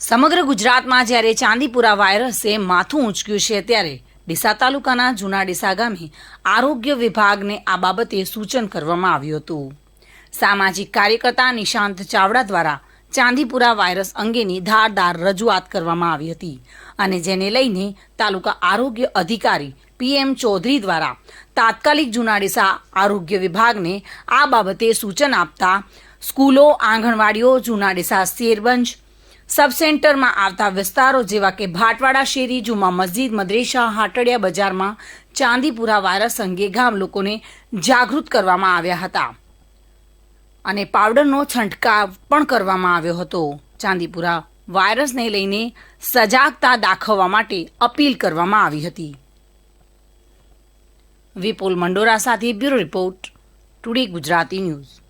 સમગ્ર ગુજરાતમાં જ્યારે ચાંદીપુરા વાયરસે માથું ઊંચક્યું છે ત્યારે ડીસા તાલુકાના જૂના ડીસા ગામે આરોગ્ય વિભાગને આ બાબતે સૂચન કરવામાં આવ્યું હતું. સામાજિક કાર્યકર્તા નિશાંત ચાવડા દ્વારા ચાંદીપુરા વાયરસ અંગેની ધારદાર રજૂઆત કરવામાં આવી હતી અને જેને લઈને તાલુકા આરોગ્ય અધિકારી પીએમ ચૌધરી દ્વારા તાત્કાલિક જૂના ડીસા આરોગ્ય વિભાગને આ બાબતે સૂચન આપતા સ્કૂલો, આંગણવાડીઓ, જૂના ડીસા શેરબંજ સબસેન્ટરમાં આવતા વિસ્તારો જેવા કે ભાટવાડા, શેરી, જુમા મસ્જિદ, મદ્રેસા, હાટડિયા બજારમાં ચાંદીપુરા વાયરસ અંગે ગામ લોકોને જાગૃત કરવામાં આવ્યા હતા. અને પાવડરનો છંટકાવ પણ કરવામાં આવ્યો હતો. ચાંદીપુરા વાયરસને લઈને સજાગતા દાખવવા માટે અપીલ કરવામાં આવી હતી. વિપુલ મંડોરા સાથે bureau report, today Gujarati news.